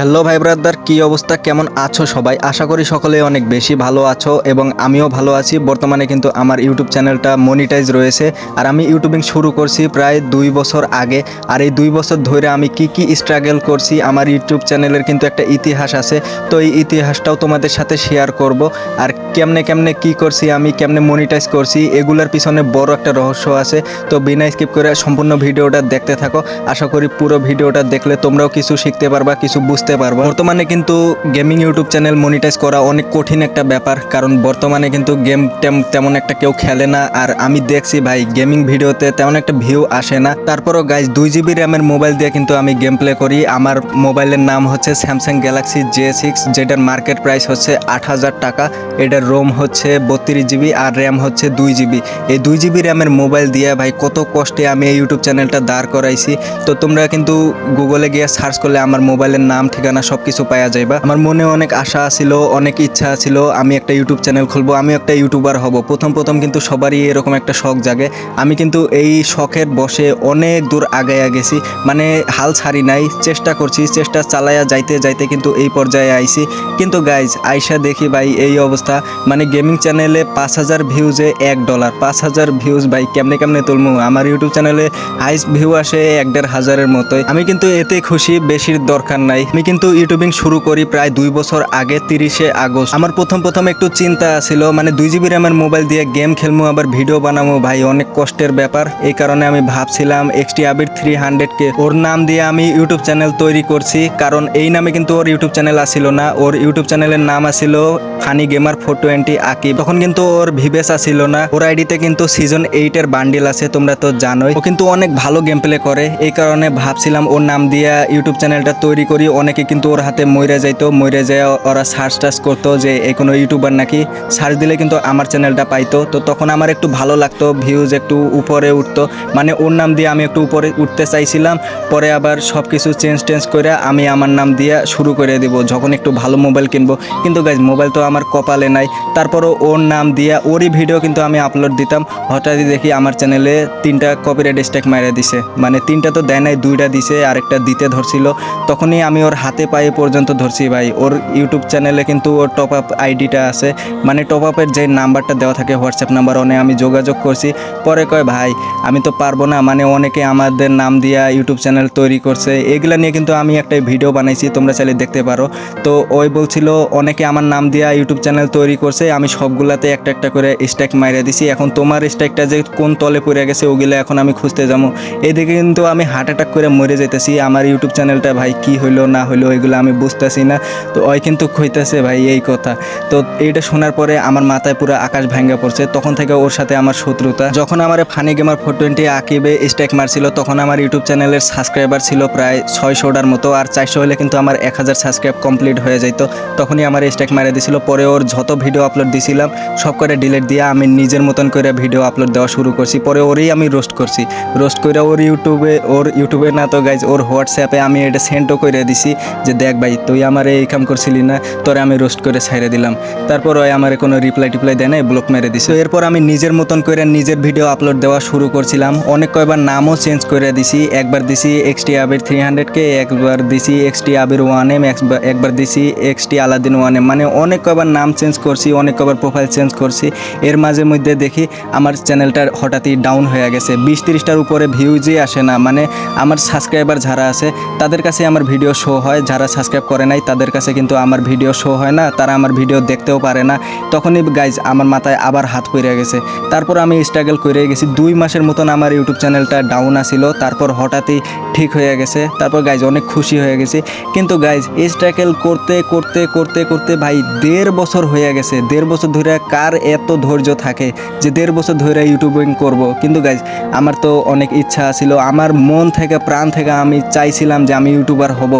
Hello ভাই brother, কি অবস্থা? কেমন আছো সবাই? আশা করি সকলে অনেক বেশি ভালো আছো এবং আমিও ভালো আছি। বর্তমানে কিন্তু আমার ইউটিউব চ্যানেলটা মনিটাইজ রয়েছে আর আমি ইউটিউবিং শুরু করছি প্রায় দুই বছর আগে। আর এই দুই বছর ধরে আমি কি কি স্ট্রাগল করছি, আমার ইউটিউব চ্যানেলের কিন্তু একটা ইতিহাস আছে। তো এই ইতিহাসটাও তোমাদের সাথে শেয়ার করব। আর কেমনে কেমনে কি করছি, আমি কেমনে মনিটাইজ করছি, এগুলোর পিছনে বড় একটা রহস্য আছে। তো বিনা স্কিপ করে সম্পূর্ণ ভিডিওটা দেখতে থাকো। আশা করি পুরো ভিডিওটা দেখলে তোমরাও কিছু শিখতে পারবা, কিছু বুঝতে পারবা। বর্তমানে কিন্তু গেমিং ইউটিউব চ্যানেল মনিটাইজ করা অনেক কঠিন একটা ব্যাপার, কারণ বর্তমানে কিন্তু গেম তেমন একটা কেউ খেলে না। আর আমি দেখছি ভাই গেমিং ভিডিওতে তেমন একটা ভিউ আসে না। তারপরও গাইজ দুই জিবি র্যামের মোবাইল দিয়ে কিন্তু আমি গেম প্লে করি। আমার মোবাইলের নাম হচ্ছে স্যামসাং গ্যালাক্সি জে সিক্স যেটার মার্কেট প্রাইস হচ্ছে আট হাজার টাকা। এটার রোম হচ্ছে বত্রিশ জিবি আর র্যাম হচ্ছে দুই জিবি এই দুই জিবি র্যামের মোবাইল দিয়ে ভাই, কত কষ্টে আমি এই ইউটিউব চ্যানেলটা দাঁড় করাইছি। তো তোমরা কিন্তু গুগলে গিয়ে সার্চ করলে আমার মোবাইলের নাম ঠিকানা সব কিছু পাওয়া যাইবা। আমার মনে অনেক আশা ছিল অনেক ইচ্ছা ছিল আমি একটা ইউটিউব চ্যানেল খুলবো আমি একটা ইউটিউবার হব। প্রথম প্রথম কিন্তু সবারই এরকম একটা শখ জাগে। আমি কিন্তু এই শখের বসে অনেক দূর আগাইয়া গেছি মানে হাল ছাড়ি নাই, চেষ্টা করছি, চেষ্টা চালাইয়া যাইতে যাইতে কিন্তু এই পর্যায়ে আইছি। কিন্তু গাইজ আইসা দেখি ভাই এই অবস্থা মানে গেমিং চ্যানেলে পাঁচ হাজার ভিউজে এক ডলার পাঁচ হাজার ভিউজ ভাই কেমনে কেমনে তুলমু? আমার ইউটিউব চ্যানেলে হাইস্ট ভিউ আসে এক দেড় হাজারের মতোই। আমি কিন্তু এতে খুশি, বেশির দরকার নাই। আমি কিন্তু ইউটিউবিং শুরু করি প্রায় দুই বছর আগে, তিরিশে আগস্ট। আমার প্রথম প্রথম একটু চিন্তা ছিল মানে দুই জিবি র্যামের মোবাইল দিয়ে গেম খেলব আবার ভিডিও বানাবো ভাই, অনেক কষ্টের ব্যাপার। এই কারণে আমি ভাবছিলাম এক্সটি আবির থ্রি হান্ড্রেড কে ওর নাম দিয়ে আমি ইউটিউব চ্যানেল তৈরি করছি, কারণ এই নামে কিন্তু ওর ইউটিউব চ্যানেল আসিল না। ওর ইউটিউব চ্যানেলের নাম Asil funny gamer four twenty Akib তখন কিন্তু ওর ভিবেস আসিল না। ওর আইডিতে কিন্তু সিজন এইটের বান্ডিল আছে, তোমরা তো জানোই। ও কিন্তু অনেক ভালো গেম প্লে করে। এই কারণে ভাবছিলাম ওর নাম দিয়ে ইউটিউব চ্যানেলটা তৈরি করি, অনেকে কিন্তু ওর হাতে মরে যাইতো মরে যায় ওরা সার্চ টার্চ করতো যে এই কোনো ইউটিউবার নাকি। সার্চ দিলে কিন্তু আমার চ্যানেলটা পাইতো। তো তখন আমার একটু ভালো লাগতো ভিউজ একটু উপরে উঠতো। মানে ওর নাম দিয়ে আমি একটু উপরে উঠতে চাইছিলাম। পরে আবার সব কিছু চেঞ্জ টেঞ্জ করে আমি আমার নাম দিয়ে শুরু করে দেবো, যখন একটু ভালো মোবাইল কিনবো। কিন্তু গাইজ মোবাইল তো আমার কপালে নাই। তারপরও ওর নাম দিয়া ওরই ভিডিও কিন্তু আমি আপলোড দিতাম। হঠাৎই দেখি আমার চ্যানেলে তিনটা কপিরাইট স্ট্যাক মারা দিছে। মানে তিনটা তো দেয় নাই, দুইটা দিছে, আরেকটা দিতে ধরছিল। তখনই আমি ওর হাতে পায়ে পর্যন্ত ধরছি ভাই। ওর ইউটিউব চ্যানেলে কিন্তু ওর টপ আপ আইডিটা আছে। মানে টপ আপের যে নাম্বারটা দেওয়া থাকে হোয়াটসঅ্যাপ নাম্বার অনে আমি যোগাযোগ করছি। পরে কয়, ভাই, আমি তো পারব না। মানে অনেকে আমাদের নাম দিয়া ইউটিউব চ্যানেল তৈরি করছে। এগুলা নিয়ে কিন্তু আমি একটা ভিডিও বানাইছি, তোমরা চাইলে দেখতে পারো। তো ওই বলছিল, অনেকে আমার নাম দিয়া ইউটিউব চ্যানেল তৈরি করছে, আমি সবগুলাতে একটা একটা করে স্ট্যাক মাইরা দিছি। এখন তোমার স্ট্যাকটা যে কোন তলে পড়ে গেছে, ওগুলো এখন আমি খুঁজতে যাব। এদিকে কিন্তু আমি হার্ট অ্যাটাক করে মরে যেতেছি আমার ইউটিউব চ্যানেলটা ভাই কি হইল না হইল, এগুলো আমি বুঝতেছি না। তো ওই কিন্তু কইতেছে, ভাই, এই কথা। তো এইটা শোনার পরে আমার মাথায় পুরো আকাশ ভাঙ্গা পড়ছে। তখন থেকে ওর সাথে আমার শত্রুতা। যখন আমার ফানি গেমার ফোর টোয়েন্টি আকিবে স্ট্যাক মারছিল, তখন আমার ইউটিউব চ্যানেলের সাবস্ক্রাইবার ছিল প্রায় ছয়শোটার মতো, আর চারশো হলে কিন্তু আমার এক হাজার সাবস্ক্রাইব কমপ্লিট হয়ে যেত তখনই আমার স্ট্যাক মারা দিছিল। পরে ওর যত ভিডিও আপলোড দিছিলাম, সব করে ডিলিট দিয়ে আমি নিজের মতন করে ভিডিও আপলোড দেওয়া শুরু করছি। পরে ওরই আমি রোস্ট করছি। রোস্ট করে ওর ইউটিউবে ওর ইউটিউবে না তো গাইজ ওর হোয়াটসঅ্যাপে আমি এটা সেন্ডও করে দিছি। যে দেখ ভাই, তুই আমার এই কাম করছিলি না, তোরে আমি রোস্ট করে ছাইড়ে দিলাম। তারপর ওই আমার কোনো রিপ্লাই টিপ্লাই দেয় না ব্লক মেরে দিছি। তো এরপর আমি নিজের মতন করে নিজের ভিডিও আপলোড দেওয়া শুরু করছিলাম। অনেক কয়বার নামও চেঞ্জ করে দিছি। একবার দিছি এক্সটি আবির থ্রি হান্ড্রেডকে একবার দিছি এক্সটি আবির ওয়ান এম একবার দিছি এক্সটি আলাদিন ওয়ান এম মানে অনেক কয়বার নাম চেঞ্জ করছি, অনেক কয়বার প্রোফাইল চেঞ্জ করছি। এর মাঝে মধ্যে দেখি আমার চ্যানেলটার হঠাৎই ডাউন হয়ে গেছে। বিশ তিরিশটার উপরে ভিউজই আসে না। মানে আমার সাবস্ক্রাইবার যারা আছে, তাদের কাছে আমার ভিডিও শো হয়। যারা সাবস্ক্রাইব করে নাই, তাদের কাছে কিন্তু আমার ভিডিও শো হয় না, তারা আমার ভিডিও দেখতেও পারে না। তখনই গাইজ আমার মাথায় আবার হাত পড়ে গেছে। তারপর আমি স্ট্রাগল করে গেছি। দুই মাসের মতন আমার ইউটিউব চ্যানেলটা ডাউন আসিল তারপর হঠাৎই ঠিক হয়ে গেছে। তারপর গাইজ অনেক খুশি হয়ে গেছি। কিন্তু গাইজ স্ট্রাগল করতে করতে করতে করতে ভাই দেড় বছর হয়ে গেছে। দেড় বছর ধরে কার এত ধৈর্য থাকে যে দেড় বছর ধরে ইউটিউবিং করব? কিন্তু গাইজ আমার তো অনেক ইচ্ছা ছিল আমার মন থেকে, প্রাণ থেকে আমি চাইছিলাম যে আমি ইউটিউবার হব।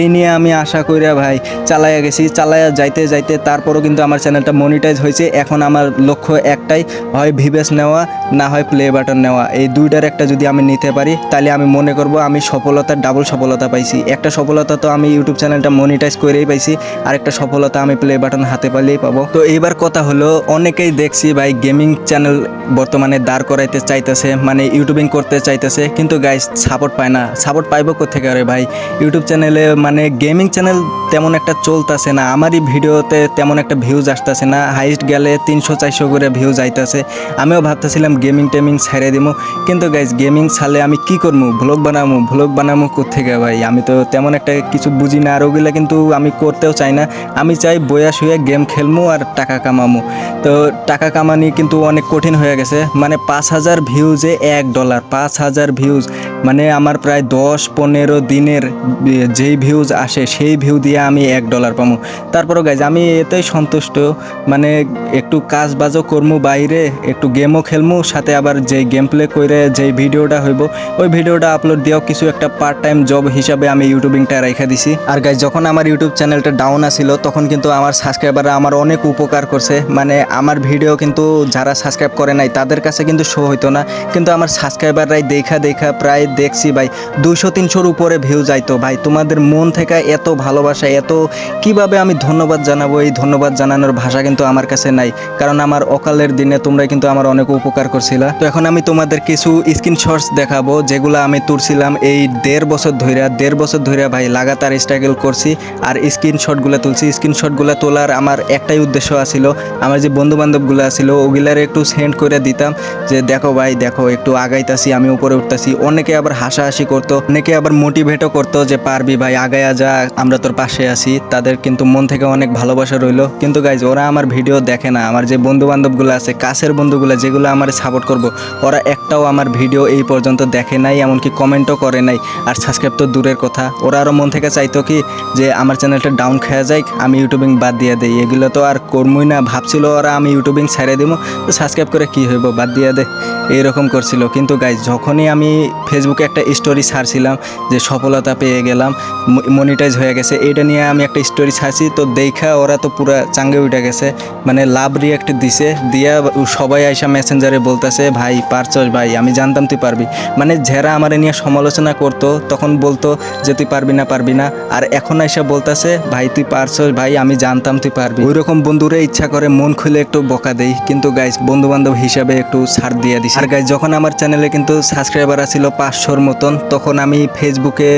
এই নিয়ে আমি আশা করিয়া ভাই চালাইয়া গেছি, চালাইয়া যাইতে যাইতে তারপরও কিন্তু আমার চ্যানেলটা মনিটাইজ হয়েছে এখন আমার লক্ষ্য একটাই, হয় ভিভেস নেওয়া, না হয় প্লে বাটন নেওয়া। এই দুইটার একটা যদি আমি নিতে পারি তাহলে আমি মনে করব আমি সফলতার ডাবল সফলতা পাইছি। একটা সফলতা তো আমি ইউটিউব চ্যানেলটা মনিটাইজ করেই পাইছি আর একটা সফলতা আমি প্লে বাটন হাতে পাইলেই পাবো। তো এইবার কথা হলো, অনেকেই দেখছি ভাই গেমিং চ্যানেল বর্তমানে দাঁড় করাইতে চাইতেছে মানে ইউটিউবিং করতে চাইতেছে, কিন্তু গাইস সাপোর্ট পায় না। সাপোর্ট পাইব কোথেকে রে ভাই? ইউটিউব চ্যানেলে মানে গেমিং চ্যানেল তেমন একটা চলতেছে না, আমারই ভিডিওতে তেমন একটা ভিউজ আসতেছে না হাইস্ট গেলে তিনশো, চারশো করে ভিউজ আইতেছে, আমিও ভাবতেছিলাম গেমিং টেমিং ছেড়ে দিব কিন্তু গাইজ গেমিং ছাড়লে আমি কি করব ভ্লগ বানাবো ভ্লগ বানাবো কোথেকে ভাই? আমি তো তেমন একটা কিছু বুঝি না, আর ওগুলা কিন্তু আমি করতেও চাই না, আমি চাই বয়া শুয়ে গেম খেলমু আর টাকা কামামু। তো টাকা কামানি কিন্তু অনেক কঠিন হয়ে গেছে মানে পাঁচ হাজার ভিউজে এক ডলার পাঁচ হাজার ভিউজ মানে আমার প্রায় দশ পনেরো দিনের যেই ভিউজ আসে, সেই ভিউ দিয়ে আমি এক ডলার পাবো তারপরও গাইজ আমি এতেই সন্তুষ্ট। মানে একটু কাজ বাজও করমু বাইরে, একটু গেমও খেলমু, সাথে আবার যেই গেম প্লে করে যেই ভিডিওটা হইব, ওই ভিডিওটা আপলোড দিয়েও কিছু একটা পার্ট টাইম জব হিসাবে আমি ইউটিউবিংটা রেখে দিছি। আর গাইজ যখন আমার ইউটিউব চ্যানেলটা ডাউন আছিল তখন কিন্তু আমার সাবস্ক্রাইবাররা আমার অনেক উপকার করছে। মানে আমার ভিডিও কিন্তু যারা সাবস্ক্রাইব করে নাই, তাদের কাছে কিন্তু শো হইতো না। কিন্তু আমার সাবস্ক্রাইবাররাই দেখা দেখা প্রায় দেখছি ভাই। দুশো তিনশোর উপরে ভিউ যাইতো ভাই। তোমাদের মন থেকে এত ভালোবাসা, এত কীভাবে আমি ধন্যবাদ জানাব? এই ধন্যবাদ জানানোর ভাষা কিন্তু আমার কাছে নাই। কারণ আমার অকালের দিনে তোমরা কিন্তু আমার অনেক উপকার করছিলা। তো এখন আমি তোমাদের কিছু স্ক্রিনশটস দেখাবো, যেগুলো আমি তুলছিলাম এই দেড় বছর ধরে দেড় বছর ধরে ভাই লাগাতার স্ট্রাগল করছি। আর স্ক্রিনশটগুলো তুলছি। স্ক্রিনশটগুলো তোলার আমার একটাই উদ্দেশ্য আছিল, আমার যে বন্ধু বান্ধবগুলো আছিল, ওগুলার একটু সেন্ড করে দিতাম যে, দেখো ভাই, দেখো, একটু আগাইতাছি, আমি উপরে উঠতেছি। অনেকে আবার হাসাহাসি করতো, অনেকে আবার মোটিভেটও করতো যে, পারবি ভাই, আগায়া যা, আমরা তোর পাশে আছি। তাদের কিন্তু মন থেকে অনেক ভালোবাসা রইল। কিন্তু গাইজ ওরা আমার ভিডিও দেখে না। আমার যে বন্ধু বান্ধবগুলো আছে, কাছের বন্ধুগুলো, যেগুলো আমার সাপোর্ট করব, ওরা একটাও আমার ভিডিও এই পর্যন্ত দেখে নাই, এমনকি কমেন্টও করে নাই। আর সাবস্ক্রাইব তো দূরের কথা। ওরা আরও মন থেকে চাইতো কি, যে, আমার চ্যানেলটা ডাউন খেয়ে যায় আমি ইউটিউবিং বাদ দিয়ে দিই। এগুলো তো আর করমই না, ভাবছিল ওরা আমি ইউটিউবিং ছেড়ে দিব তো সাবস্ক্রাইব করে কি হইব, বাদ দিয়ে দে। এইরকম করছিল। কিন্তু গাইজ যখনই আমি ফেসবুকে একটা স্টোরি ছাড়ছিলাম যে সফলতা পেয়ে গেলাম মনিটাইজ হয়ে গেছে। এটা নিয়ে আমি একটা স্টোরি ছাড়ছি, তো দেখা ওরা তো পুরা চাঙ্গে উঠে গেছে। মানে লাভ রিয়াক্ট দিছে, দিয়া সবাই আইসা মেসেঞ্জারে বলতেছে, ভাই, পারছস ভাই, আমি জানতাম তুই পারবি। মানে যারা আমার নিয়ে সমালোচনা করতো, তখন বলতো যে, তুই পারবি না পারবি না। আর এখন আইসা বলতেছে, ভাই, তুই পারছস ভাই, আমি জানতাম তুই পারবি। ওই রকম বন্ধুরা ইচ্ছা করে মন খুলে একটু বকা দেই, কিন্তু গাইস বন্ধু বান্ধব হিসাবে একটু ছাড় দিয়ে দিছি। আর গাইস যখন আমার চ্যানেলে কিন্তু সাবস্ক্রাইবার আছিল পাঁচশোর মতন তখন আমি ফেসবুকে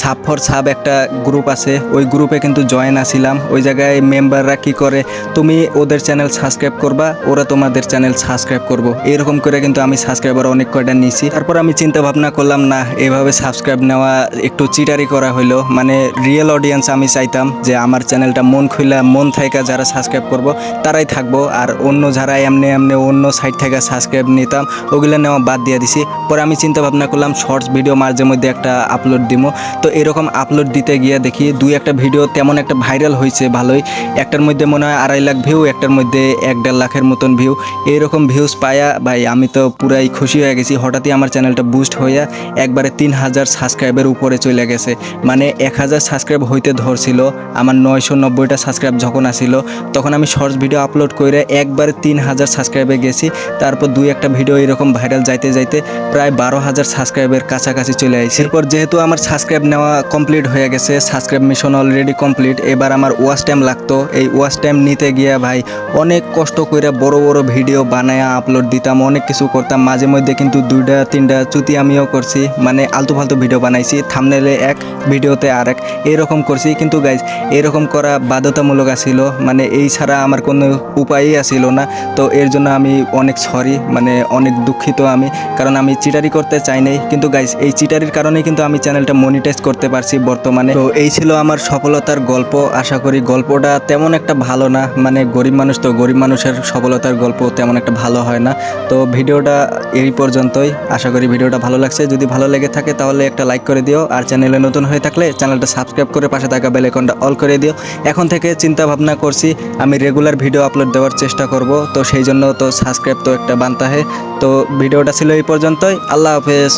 সাব ফর সাব একটা গ্রুপ আছে। ওই গ্রুপে কিন্তু জয়েন আছিলাম। ওই জায়গায় মেম্বাররা কি করে, তুমি ওদের চ্যানেল সাবস্ক্রাইব করবা, ওরা তোমাদের চ্যানেল সাবস্ক্রাইব করব। এরকম করে কিন্তু আমি সাবস্ক্রাইবার অনেক কয়টা নিয়েছি তারপর আমি চিন্তা ভাবনা করলাম, না, এভাবে সাবস্ক্রাইব নেওয়া একটু চিটারি করা হইল। মানে রিয়েল অডিয়েন্স আমি চাইতাম যে আমার চ্যানেলটা মন খুইলা, মন থাইকা যারা সাবস্ক্রাইব করব, তারাই থাকব। আর অন্য যারা এমনি এমনি অন্য সাইড থেকে সাবস্ক্রাইব নিতাম, ওগুলো নেওয়া বাদ দিয়ে দিছি। পরে আমি চিন্তা ভাবনা করলাম শর্টস ভিডিও মাঝে মধ্যে একটা আপলোড দিমো। তো এরকম আপলোড দিতে গিয়ে দেখি দুই একটা ভিডিও তেমন একটা ভাইরাল হয়েছে ভালোই। একটার মধ্যে মনে হয় আড়াই লাখ ভিউ একটার মধ্যে এক দেড় লাখের মতন ভিউ এইরকম ভিউজ পায়া, ভাই, আমি তো পুরাই খুশি হয়ে গেছি। হঠাৎই আমার চ্যানেলটা বুস্ট হইয়া একবারে তিন হাজার সাবস্ক্রাইবের উপরে চলে গেছে। মানে এক হাজার সাবস্ক্রাইব হইতে ধরছিল, আমার নয়শো নব্বইটা সাবস্ক্রাইব যখন আসিল, তখন আমি শর্টস ভিডিও আপলোড করে একবারে তিন হাজার সাবস্ক্রাইবে গেছি। তারপর দুই একটা ভিডিও এরকম ভাইরাল যাইতে যাইতে প্রায় বারো হাজার সাবস্ক্রাইবের কাছাকাছি চলে আসি এরপর যেহেতু আমার সাবস্ক্রাইব নেওয়া কমপ্লিট হয়ে গেছে সাবস্ক্রাইব মিশন অলরেডি কমপ্লিট এবার আমার ওয়াচ টাইম লাগতো। এই ওয়াচ টাইম নিতে গিয়া ভাই অনেক কষ্ট করে বড় বড় ভিডিও বানায় আপলোড দিতাম, অনেক কিছু করতাম। মাঝে মধ্যে কিন্তু দুইটা, তিনটা চুতি আমিও করছি মানে আলতু ফালতু ভিডিও বানাইছি। থামনেলে এক ভিডিওতে আর এক এরকম করছি। কিন্তু গাইজ এরকম করা বাধ্যতামূলক আছিল। মানে এই ছাড়া আমার কোনো উপায়ই আসিল না। তো এর জন্য আমি অনেক সরি মানে অনেক দুঃখিত আমি। কারণ আমি চিটারি করতে চাই নাই। কিন্তু গাইজ এই চিটারির কারণেই কিন্তু আমি চ্যানেলটা মনিটাইজ করতে পারছি বর্তমানে। তো এই ছিল আমার সফলতার গল্প। আশা করি গল্পটা তেমন একটা ভালো না। মানে গরিব মানুষ তো, গরিব মানুষের সফলতার গল্প তেমন একটা ভালো হয় না। তো ভিডিওটা এই পর্যন্তই। আশা করি ভিডিওটা ভালো লাগছে। যদি ভালো লেগে থাকে তাহলে একটা লাইক করে দিও। আর চ্যানেলে নতুন হয়ে থাকলে চ্যানেলটা সাবস্ক্রাইব করে পাশে থাকা বেল আইকনটা অল করে দিও। এখন থেকে চিন্তা ভাবনা করছি, আমি রেগুলার ভিডিও আপলোড দেওয়ার চেষ্টা করব। তো সেই জন্য তো সাবস্ক্রাইব তো একটা বানতে হয় তো ভিডিওটা ছিল এই পর্যন্তই। আল্লাহ হাফেজ।